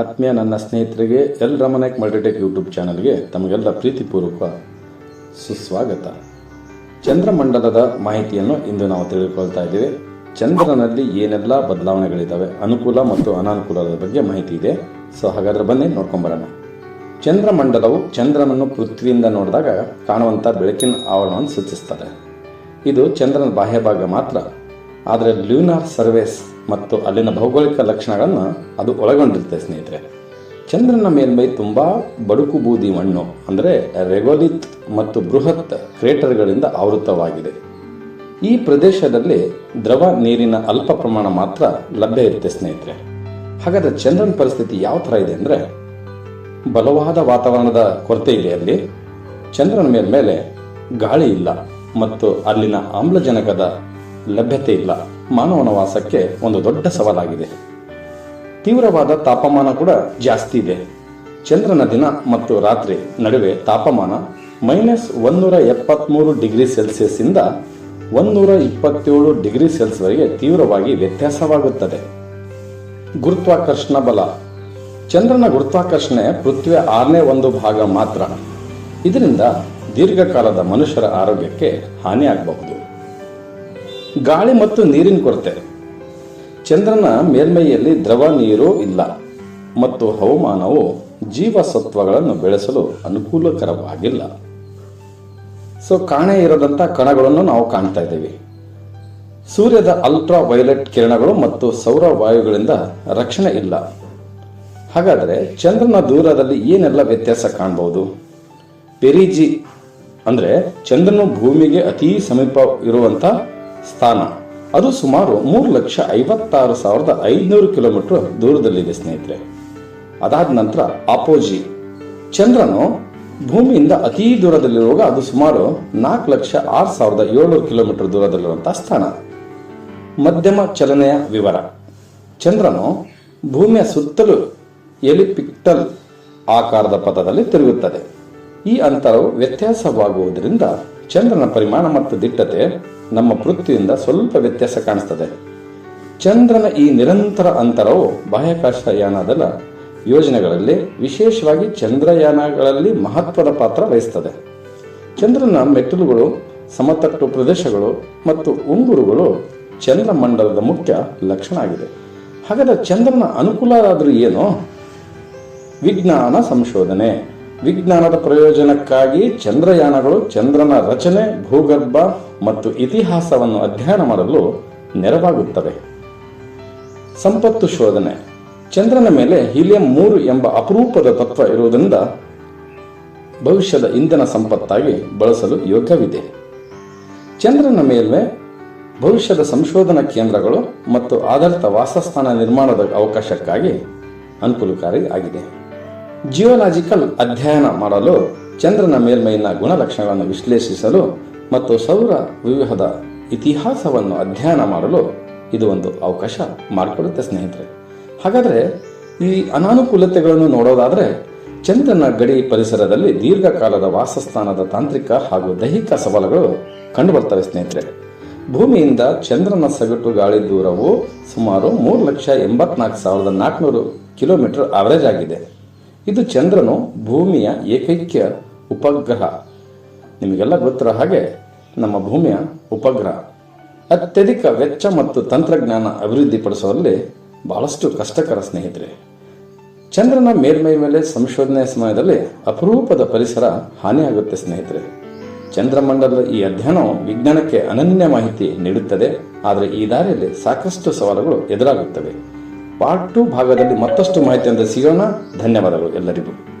ಆತ್ಮೀಯ ನನ್ನ ಸ್ನೇಹಿತರಿಗೆ ಎಲ್ ರಮನಾಯಕ್ ಮಲ್ಟಿಟೆಕ್ ಯೂಟ್ಯೂಬ್ ಚಾನಲ್ಗೆ ತಮಗೆಲ್ಲ ಪ್ರೀತಿಪೂರ್ವಕ ಸುಸ್ವಾಗತ. ಚಂದ್ರಮಂಡಲದ ಮಾಹಿತಿಯನ್ನು ಇಂದು ನಾವು ತಿಳಿದುಕೊಳ್ತಾ ಇದ್ದೇವೆ. ಚಂದ್ರನಲ್ಲಿ ಏನೆಲ್ಲ ಬದಲಾವಣೆಗಳಿದ್ದಾವೆ, ಅನುಕೂಲ ಮತ್ತು ಅನಾನುಕೂಲದ ಬಗ್ಗೆ ಮಾಹಿತಿ ಇದೆ. ಸೊ ಹಾಗಾದ್ರೆ ಬನ್ನಿ, ನೋಡ್ಕೊಂಬರೋಣ. ಚಂದ್ರಮಂಡಲವು ಚಂದ್ರನನ್ನು ಪೃಥ್ವಿಯಿಂದ ನೋಡಿದಾಗ ಕಾಣುವಂಥ ಬೆಳಕಿನ ಆವರಣವನ್ನು ಸೂಚಿಸ್ತದೆ. ಇದು ಚಂದ್ರನ ಬಾಹ್ಯ ಭಾಗ ಮಾತ್ರ. ಆದರೆ ಲ್ಯೂನಾರ್ ಸರ್ವೇಸ್ ಮತ್ತು ಅಲ್ಲಿನ ಭೌಗೋಳಿಕ ಲಕ್ಷಣಗಳನ್ನು ಅದು ಒಳಗೊಂಡಿರುತ್ತೆ ಸ್ನೇಹಿತರೆ. ಚಂದ್ರನ ಮೇಲ್ಮೈ ತುಂಬ ಬಡುಕು ಬೂದಿ ಮಣ್ಣು, ಅಂದರೆ ರೆಗೋಲಿತ್ ಮತ್ತು ಬೃಹತ್ ಕ್ರೇಟರ್ಗಳಿಂದ ಆವೃತವಾಗಿದೆ. ಈ ಪ್ರದೇಶದಲ್ಲಿ ದ್ರವ ನೀರಿನ ಅಲ್ಪ ಪ್ರಮಾಣ ಮಾತ್ರ ಲಭ್ಯ ಇರುತ್ತೆ ಸ್ನೇಹಿತರೆ. ಹಾಗಾದ್ರೆ ಚಂದ್ರನ ಪರಿಸ್ಥಿತಿ ಯಾವ ಥರ ಇದೆ ಅಂದರೆ, ಬಲವಾದ ವಾತಾವರಣದ ಕೊರತೆ ಇದೆ ಅಲ್ಲಿ. ಚಂದ್ರನ ಮೇಲ್ಮೇಲೆ ಗಾಳಿ ಇಲ್ಲ ಮತ್ತು ಅಲ್ಲಿನ ಆಮ್ಲಜನಕದ ಲಭ್ಯತೆ ಇಲ್ಲ. ಮಾನವನ ವಾಸಕ್ಕೆ ಒಂದು ದೊಡ್ಡ ಸವಾಲಾಗಿದೆ. ತೀವ್ರವಾದ ತಾಪಮಾನ ಕೂಡ ಜಾಸ್ತಿ ಇದೆ. ಚಂದ್ರನ ದಿನ ಮತ್ತು ರಾತ್ರಿ ನಡುವೆ ತಾಪಮಾನ ಮೈನಸ್ ಒಂದೂರ ಎಪ್ಪತ್ತ್ಮೂರು ಡಿಗ್ರಿ ಸೆಲ್ಸಿಯಸ್ ಇಂದ ಒಂದೂರ ಇಪ್ಪತ್ತೇಳು ಡಿಗ್ರಿ ಸೆಲ್ಸಿಯಸ್ವರೆಗೆ ತೀವ್ರವಾಗಿ ವ್ಯತ್ಯಾಸವಾಗುತ್ತದೆ. ಗುರುತ್ವಾಕರ್ಷಣ ಬಲ. ಚಂದ್ರನ ಗುರುತ್ವಾಕರ್ಷಣೆ ಪೃಥ್ವಿಯ ಆರನೇ ಒಂದು ಭಾಗ ಮಾತ್ರ. ಇದರಿಂದ ದೀರ್ಘಕಾಲದ ಮನುಷ್ಯರ ಆರೋಗ್ಯಕ್ಕೆ ಹಾನಿಯಾಗಬಹುದು. ಗಾಳಿ ಮತ್ತು ನೀರಿನ ಕೊರತೆ. ಚಂದ್ರನ ಮೇಲ್ಮೈಯಲ್ಲಿ ದ್ರವ ನೀರು ಇಲ್ಲ. ಮತ್ತು ಹವಾಮಾನವು ಜೀವಸತ್ವಗಳನ್ನು ಬೆಳೆಸಲು ಅನುಕೂಲಕರವಾಗಿಲ್ಲ. ಸೊ, ಕಾಣೆ ಇರದಂಥ ಕಣಗಳನ್ನು ನಾವು ಕಾಣ್ತಾ ಇದ್ದೀವಿ. ಸೂರ್ಯದ ಅಲ್ಟ್ರಾ ವೈಲೆಟ್ ಕಿರಣಗಳು ಮತ್ತು ಸೌರ ವಾಯುಗಳಿಂದ ರಕ್ಷಣೆ ಇಲ್ಲ. ಹಾಗಾದರೆ ಚಂದ್ರನ ದೂರದಲ್ಲಿ ಏನೆಲ್ಲ ವ್ಯತ್ಯಾಸ ಕಾಣಬಹುದು ಪೆರಿಜಿ ಅಂದರೆ ಚಂದ್ರನು ಭೂಮಿಗೆ ಅತೀ ಸಮೀಪ ಇರುವಂಥ ಸ್ಥಾನ. ಅದು ಸುಮಾರು ಮೂರು ಲಕ್ಷ ಐವತ್ತಾರು ಸಾವಿರದ ಐದುನೂರು ಕಿಲೋಮೀಟರ್ ದೂರದಲ್ಲಿದೆ, ಸ್ನೇಹಿತರೆ. ಅದಾದ ನಂತರ ಅಪೋಜಿ. ಚಂದ್ರನು ಭೂಮಿಯಿಂದ ಅತಿ ದೂರದಲ್ಲಿರುವಾಗ ಅದು ಸುಮಾರು ನಾಲ್ಕು ಲಕ್ಷ ಆರು ಸಾವಿರದ ಏಳ್ನೂರು ಕಿಲೋಮೀಟರ್ ದೂರದಲ್ಲಿರುವಂತಹ ಸ್ಥಾನ. ಮಧ್ಯಮ ಚಲನೆಯ ವಿವರ. ಚಂದ್ರನು ಭೂಮಿಯ ಸುತ್ತಲೂ ಎಲಿಪಿಕ್ಟಲ್ ಆಕಾರದ ಪಥದಲ್ಲಿ ತಿರುಗುತ್ತದೆ. ಈ ಅಂತರವು ವ್ಯತ್ಯಾಸವಾಗುವುದರಿಂದ ಚಂದ್ರನ ಪರಿಮಾಣ ಮತ್ತು ದಿಟ್ಟತೆ ನಮ್ಮ ಪೃಥ್ವಿಯಿಂದ ಸ್ವಲ್ಪ ವ್ಯತ್ಯಾಸ ಕಾಣಿಸ್ತದೆ. ಚಂದ್ರನ ಈ ನಿರಂತರ ಅಂತರವು ಬಾಹ್ಯಾಕಾಶ ಯಾನದ ಯೋಜನೆಗಳಲ್ಲಿ ವಿಶೇಷವಾಗಿ ಚಂದ್ರಯಾನಗಳಲ್ಲಿ ಮಹತ್ವದ ಪಾತ್ರ ವಹಿಸ್ತದೆ. ಚಂದ್ರನ ಮೆಟ್ಟಿಲುಗಳು, ಸಮತಟ್ಟು ಪ್ರದೇಶಗಳು ಮತ್ತು ಉಂಗುರುಗಳು ಚಂದ್ರಮಂಡಲದ ಮುಖ್ಯ ಲಕ್ಷಣ ಆಗಿದೆ. ಹಾಗಾದರೆ ಚಂದ್ರನ ಅನುಕೂಲ ಆದರೂ ಏನು? ವಿಜ್ಞಾನ ಸಂಶೋಧನೆ. ವಿಜ್ಞಾನದ ಪ್ರಯೋಜನಕ್ಕಾಗಿ ಚಂದ್ರಯಾನಗಳು ಚಂದ್ರನ ರಚನೆ, ಭೂಗರ್ಭ ಮತ್ತು ಇತಿಹಾಸವನ್ನು ಅಧ್ಯಯನ ಮಾಡಲು ನೆರವಾಗುತ್ತವೆ. ಸಂಪತ್ತು ಶೋಧನೆ. ಚಂದ್ರನ ಮೇಲೆ ಹೀಲಿಯಂ ಮೂರು ಎಂಬ ಅಪರೂಪದ ತತ್ವ ಇರುವುದರಿಂದ ಭವಿಷ್ಯದ ಇಂಧನ ಸಂಪತ್ತಾಗಿ ಬಳಸಲು ಯೋಗ್ಯವಿದೆ. ಚಂದ್ರನ ಮೇಲೆ ಭವಿಷ್ಯದ ಸಂಶೋಧನಾ ಕೇಂದ್ರಗಳು ಮತ್ತು ಆಧಾರಿತ ವಾಸಸ್ಥಾನ ನಿರ್ಮಾಣದ ಅವಕಾಶಕ್ಕಾಗಿ ಅನುಕೂಲಕಾರಿ ಆಗಿದೆ. ಜಿಯೋಲಾಜಿಕಲ್ ಅಧ್ಯಯನ ಮಾಡಲು ಚಂದ್ರನ ಮೇಲ್ಮೈನ ಗುಣಲಕ್ಷಣಗಳನ್ನು ವಿಶ್ಲೇಷಿಸಲು ಮತ್ತು ಸೌರ ವ್ಯೂಹದ ಇತಿಹಾಸವನ್ನು ಅಧ್ಯಯನ ಮಾಡಲು ಇದು ಒಂದು ಅವಕಾಶ ಮಾಡಿಕೊಡುತ್ತೆ, ಸ್ನೇಹಿತರೆ. ಹಾಗಾದರೆ ಈ ಅನಾನುಕೂಲತೆಗಳನ್ನು ನೋಡೋದಾದರೆ ಚಂದ್ರನ ಗಡಿ ಪರಿಸರದಲ್ಲಿ ದೀರ್ಘಕಾಲದ ವಾಸಸ್ಥಾನದ ತಾಂತ್ರಿಕ ಹಾಗೂ ದೈಹಿಕ ಸವಾಲುಗಳು ಕಂಡುಬರ್ತವೆ, ಸ್ನೇಹಿತರೆ. ಭೂಮಿಯಿಂದ ಚಂದ್ರನ ಸಗಟು ಗಾಳಿ ದೂರವು ಸುಮಾರು ಮೂರು ಲಕ್ಷ ಎಂಬತ್ನಾಲ್ಕು ಸಾವಿರದ ನಾಲ್ಕುನೂರು ಕಿಲೋಮೀಟರ್ ಅವರೇಜ್ ಆಗಿದೆ. ಇದು ಚಂದ್ರನು ಭೂಮಿಯ ಏಕೈಕ ಉಪಗ್ರಹ. ನಿಮಗೆಲ್ಲ ಗೊತ್ತಿರೋ ಹಾಗೆ ನಮ್ಮ ಭೂಮಿಯ ಉಪಗ್ರಹ. ಅತ್ಯಧಿಕ ವೆಚ್ಚ ಮತ್ತು ತಂತ್ರಜ್ಞಾನ ಅಭಿವೃದ್ಧಿಪಡಿಸುವಲ್ಲಿ ಬಹಳಷ್ಟು ಕಷ್ಟಕರ ಸ್ನೇಹಿತರೆ. ಚಂದ್ರನ ಮೇಲ್ಮೈ ಮೇಲೆ ಸಂಶೋಧನೆ ಸಮಯದಲ್ಲಿ ಅಪರೂಪದ ಪರಿಸರ ಹಾನಿಯಾಗುತ್ತೆ ಸ್ನೇಹಿತರೆ. ಚಂದ್ರಮಂಡಲದ ಈ ಅಧ್ಯಯನವು ವಿಜ್ಞಾನಕ್ಕೆ ಅನನ್ಯ ಮಾಹಿತಿ ನೀಡುತ್ತದೆ, ಆದರೆ ಈ ದಾರಿಯಲ್ಲಿ ಸಾಕಷ್ಟು ಸವಾಲುಗಳು ಎದುರಾಗುತ್ತವೆ. ಪಾರ್ಟ್ ಟು ಭಾಗದಲ್ಲಿ ಮತ್ತಷ್ಟು ಮಾಹಿತಿಯಿಂದ ಸಿಗೋಣ. ಧನ್ಯವಾದಗಳು ಎಲ್ಲರಿಗೂ.